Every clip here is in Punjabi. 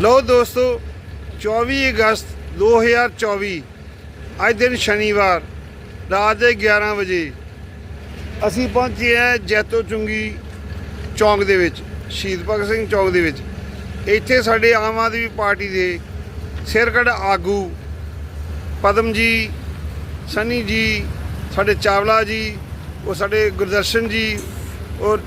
ਲਓ ਦੋਸਤੋ 24 ਅਗਸਤ 2024 ਅੱਜ ਦਿਨ ਸ਼ਨੀਵਾਰ, ਰਾਤ ਦੇ 11 ਵਜੇ, ਅਸੀਂ ਪਹੁੰਚੇ ਹਾਂ ਜੈਤੋ ਚੁੰਗੀ ਚੌਂਕ ਦੇ ਵਿੱਚ, ਸ਼ਹੀਦ ਭਗਤ ਸਿੰਘ ਚੌਂਕ ਦੇ ਵਿੱਚ। ਇੱਥੇ ਸਾਡੇ ਆਮ ਆਦਮੀ ਪਾਰਟੀ ਦੇ ਸਿਰਕੜ ਆਗੂ ਪਦਮ ਜੀ, ਸਨੀ ਜੀ, ਸਾਡੇ ਚਾਵਲਾ ਜੀ, ਉਹ ਸਾਡੇ ਗੁਰਦਰਸ਼ਨ ਜੀ, ਔਰ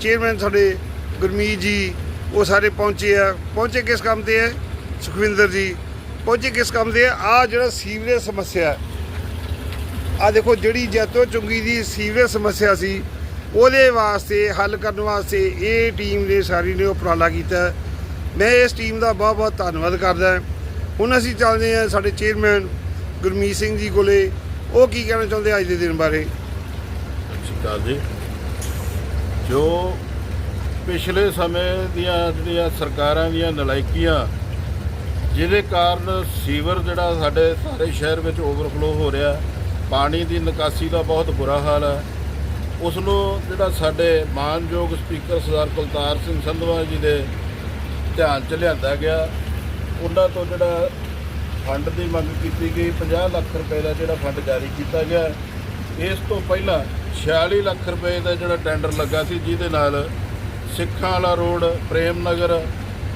ਚੇਅਰਮੈਨ ਸਾਡੇ ਗੁਰਮੀਤ ਜੀ ਉਹ ਸਾਰੇ ਪਹੁੰਚੇ ਆ। ਪਹੁੰਚੇ ਕਿਸ ਕੰਮ ਤੇ ਹੈ ਸੁਖਵਿੰਦਰ ਜੀ, ਪਹੁੰਚੇ ਕਿਸ ਕੰਮ ਤੇ ਆ? ਆਹ ਜਿਹੜਾ ਸੀਵਰੇਜ ਸਮੱਸਿਆ ਆ ਦੇਖੋ, ਜਿਹੜੀ ਜੈਤੋ ਚੁੰਗੀ ਦੀ ਸੀਵਰੇਜ ਸਮੱਸਿਆ ਸੀ, ਉਹਦੇ ਵਾਸਤੇ, ਹੱਲ ਕਰਨ ਵਾਸਤੇ ਇਹ ਟੀਮ ਨੇ ਸਾਰੀ ਨੇ ਉਪਰਾਲਾ ਕੀਤਾ। ਮੈਂ ਇਸ ਟੀਮ ਦਾ ਬਹੁਤ ਬਹੁਤ ਧੰਨਵਾਦ ਕਰਦਾ ਹੁਣ ਅਸੀਂ ਚੱਲਦੇ ਹਾਂ ਸਾਡੇ ਚੇਅਰਮੈਨ ਗੁਰਮੀਤ ਸਿੰਘ ਜੀ ਕੋਲੇ। ਉਹ ਕੀ ਕਹਿਣਾ ਚਾਹੁੰਦੇ ਅੱਜ ਦੇ ਦਿਨ ਬਾਰੇ? ਸਤਿ ਸ਼੍ਰੀ ਅਕਾਲ ਜੀ। ਜੋ ਪਿਛਲੇ ਸਮੇਂ ਦੀਆਂ ਜਿਹੜੀਆਂ ਸਰਕਾਰਾਂ ਦੀਆਂ ਨਲਾਇਕੀਆਂ, ਜਿਹਦੇ ਕਾਰਨ ਸੀਵਰ ਜਿਹੜਾ ਸਾਡੇ ਸਾਰੇ ਸ਼ਹਿਰ ਵਿੱਚ ਓਵਰਫਲੋ ਹੋ ਰਿਹਾ, ਪਾਣੀ ਦੀ ਨਿਕਾਸੀ ਦਾ ਬਹੁਤ ਬੁਰਾ ਹਾਲ ਹੈ। ਉਸ ਨੂੰ ਜਿਹੜਾ ਸਾਡੇ ਮਾਨਯੋਗ ਸਪੀਕਰ ਸਰਦਾਰ ਕੁਲਤਾਰ ਸਿੰਘ ਸੰਧਵਾ ਜੀ ਦੇ ਧਿਆਨ ਚ ਲਿਆਂਦਾ ਗਿਆ, ਉਹਨਾਂ ਤੋਂ ਜਿਹੜਾ ਫੰਡ ਦੀ ਮੰਗ ਕੀਤੀ ਗਈ 50 ਲੱਖ ਰੁਪਏ ਦਾ ਜਿਹੜਾ ਫੰਡ ਜਾਰੀ ਕੀਤਾ ਗਿਆ। ਇਸ ਤੋਂ ਪਹਿਲਾਂ 46 ਲੱਖ ਰੁਪਏ ਦਾ ਜਿਹੜਾ ਟੈਂਡਰ ਲੱਗਾ ਸੀ, ਜਿਹਦੇ ਨਾਲ ਸਿੱਖਾਂ ਵਾਲਾ ਰੋਡ, ਪ੍ਰੇਮ ਨਗਰ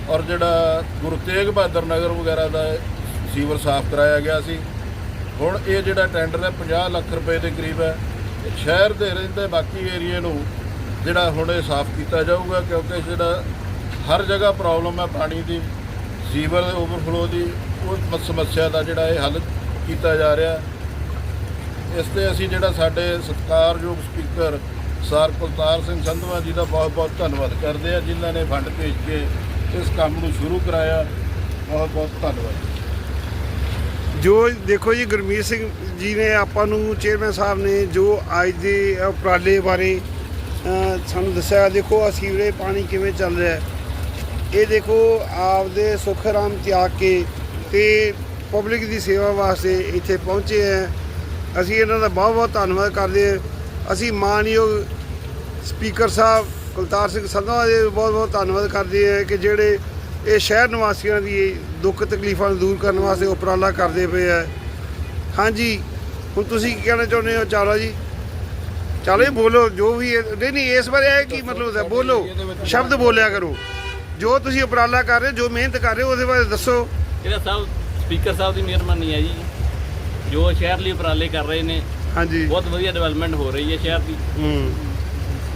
ਔਰ ਜਿਹੜਾ ਗੁਰੂ ਤੇਗ ਬਹਾਦਰ ਨਗਰ ਵਗੈਰਾ ਦਾ ਸੀਵਰ ਸਾਫ਼ ਕਰਾਇਆ ਗਿਆ ਸੀ। ਹੁਣ ਇਹ ਜਿਹੜਾ ਟੈਂਡਰ ਹੈ 50 ਲੱਖ ਰੁਪਏ ਦੇ ਕਰੀਬ ਹੈ। ਸ਼ਹਿਰ ਦੇ ਰਹਿੰਦੇ ਬਾਕੀ ਏਰੀਏ ਨੂੰ ਜਿਹੜਾ ਹੁਣ ਇਹ ਸਾਫ਼ ਕੀਤਾ ਜਾਊਗਾ ਕਿਉਂਕਿ ਜਿਹੜਾ ਹਰ ਜਗ੍ਹਾ ਪ੍ਰੋਬਲਮ ਹੈ ਪਾਣੀ ਦੀ, ਸੀਵਰ ਦੇ ਓਵਰਫਲੋ ਦੀ, ਉਹ ਸਮੱਸਿਆ ਦਾ ਜਿਹੜਾ ਇਹ ਹੱਲ ਕੀਤਾ ਜਾ ਰਿਹਾ। ਇਸ ਤੇ ਅਸੀਂ ਜਿਹੜਾ ਸਾਡੇ ਸਤਿਕਾਰਯੋਗ ਸਪੀਕਰ ਸਰ ਕੁਲਤਾਰ ਸਿੰਘ ਸੰਧਵਾ ਜੀ ਦਾ ਬਹੁਤ ਬਹੁਤ ਧੰਨਵਾਦ ਕਰਦੇ ਆ, ਜਿਨ੍ਹਾਂ ਨੇ ਫੰਡ ਭੇਜ ਕੇ ਇਸ ਕੰਮ ਨੂੰ ਸ਼ੁਰੂ ਕਰਾਇਆ। ਬਹੁਤ ਬਹੁਤ ਧੰਨਵਾਦ। ਜੋ ਦੇਖੋ ਜੀ, ਗੁਰਮੀਤ ਸਿੰਘ ਜੀ ਨੇ ਆਪਾਂ ਨੂੰ, ਚੇਅਰਮੈਨ ਸਾਹਿਬ ਨੇ ਜੋ ਅੱਜ ਦੇ ਉਪਰਾਲੇ ਬਾਰੇ ਸਾਨੂੰ ਦੱਸਿਆ, ਦੇਖੋ ਆ ਸੀਵਰੇਜ ਪਾਣੀ ਕਿਵੇਂ ਚੱਲ ਰਿਹਾ ਇਹ ਦੇਖੋ ਆਪਦੇ ਸੁੱਖ ਆਰਾਮ ਤਿਆਗ ਕੇ ਤੇ ਪਬਲਿਕ ਦੀ ਸੇਵਾ ਵਾਸਤੇ ਇੱਥੇ ਪਹੁੰਚੇ ਹੈ। ਅਸੀਂ ਇਹਨਾਂ ਦਾ ਬਹੁਤ ਬਹੁਤ ਧੰਨਵਾਦ ਕਰਦੇ ਹਾਂ। ਅਸੀਂ ਮਾਨਯੋਗ ਸਪੀਕਰ ਸਾਹਿਬ ਕੁਲਤਾਰ ਸਿੰਘ ਸੰਧਵਾ ਦੇ ਬਹੁਤ ਬਹੁਤ ਧੰਨਵਾਦ ਕਰਦੇ ਹਾਂ ਕਿ ਜਿਹੜੇ ਇਹ ਸ਼ਹਿਰ ਨਿਵਾਸੀਆਂ ਦੀ ਦੁੱਖ ਤਕਲੀਫਾਂ ਨੂੰ ਦੂਰ ਕਰਨ ਵਾਸਤੇ ਉਪਰਾਲਾ ਕਰਦੇ ਪਏ ਆ। ਹਾਂਜੀ, ਹੁਣ ਤੁਸੀਂ ਕੀ ਕਹਿਣਾ ਚਾਹੁੰਦੇ ਹੋ ਚਾਲਾ ਜੀ? ਚਲੋ ਇਹ ਬੋਲੋ, ਜੋ ਵੀ ਨਹੀਂ ਨਹੀਂ, ਇਸ ਬਾਰੇ ਇਹ ਕੀ ਮਤਲਬ ਹੈ, ਬੋਲੋ, ਸ਼ਬਦ ਬੋਲਿਆ ਕਰੋ। ਜੋ ਤੁਸੀਂ ਉਪਰਾਲਾ ਕਰ ਰਹੇ ਹੋ, ਜੋ ਮਿਹਨਤ ਕਰ ਰਹੇ ਹੋ, ਉਹਦੇ ਬਾਰੇ ਦੱਸੋ। ਇਹਦਾ ਸਭ ਸਪੀਕਰ ਸਾਹਿਬ ਦੀ ਮਿਹਰਬਾਨੀ ਹੈ ਜੀ। ਜੋ ਸ਼ਹਿਰ ਲਈ ਉਪਰਾਲੇ ਕਰ ਰਹੇ ਨੇ ਹਾਂਜੀ। ਬਹੁਤ ਵਧੀਆ ਡਿਵੈਲਪਮੈਂਟ ਹੋ ਰਹੀ ਹੈ ਸ਼ਹਿਰ ਦੀ। ਹੂੰ।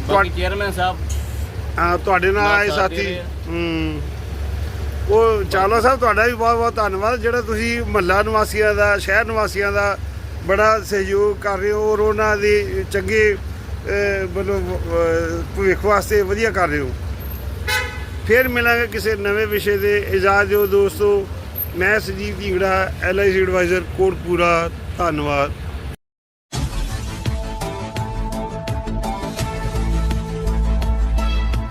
ਬਾਕੀ ਚੇਅਰਮੈਨ ਸਾਹਿਬ ਆ ਤੁਹਾਡੇ ਨਾਲ ਨਾਲ ਆਏ ਸਾਥ ਦੇ ਸਾਥੀ ਰਹੇ ਆ। ਹੂੰ। ਉਹ ਚਾਲਾ ਸਾਹਿਬ ਤੁਹਾਡਾ ਵੀ ਬਹੁਤ ਬਹੁਤ ਧੰਨਵਾਦ। ਜਿਹੜਾ ਤੁਸੀਂ ਮਹੱਲਾ ਨਿਵਾਸੀਆਂ ਦਾ ਸ਼ਹਿਰ ਨਿਵਾਸੀਆਂ ਦਾ ਬੜਾ ਸਹਿਯੋਗ ਕਰ ਰਹੇ ਹੋ ਔਰ ਉਹਨਾਂ ਦੇ ਚੰਗੇ ਅਹ, ਮਤਲਬ ਅਹ, ਭਵਿੱਖ ਵਾਸਤੇ ਵਧੀਆ ਕਰ ਰਹੇ ਹੋ। ਫਿਰ ਮਿਲਾਂਗੇ ਕਿਸੇ ਨਵੇਂ ਵਿਸ਼ੇ ਦੇ ਇਜਾਜ਼ਤ ਦਿਓ ਦੋਸਤੋ। ਮੈਂ ਸੰਜੀਵ ਢੀਂਗੜਾ ਐਲਆਈਸੀ ਐਡਵਾਈਜ਼ਰ ਕੋਟਪੂਰਾ ਧੰਨਵਾਦ।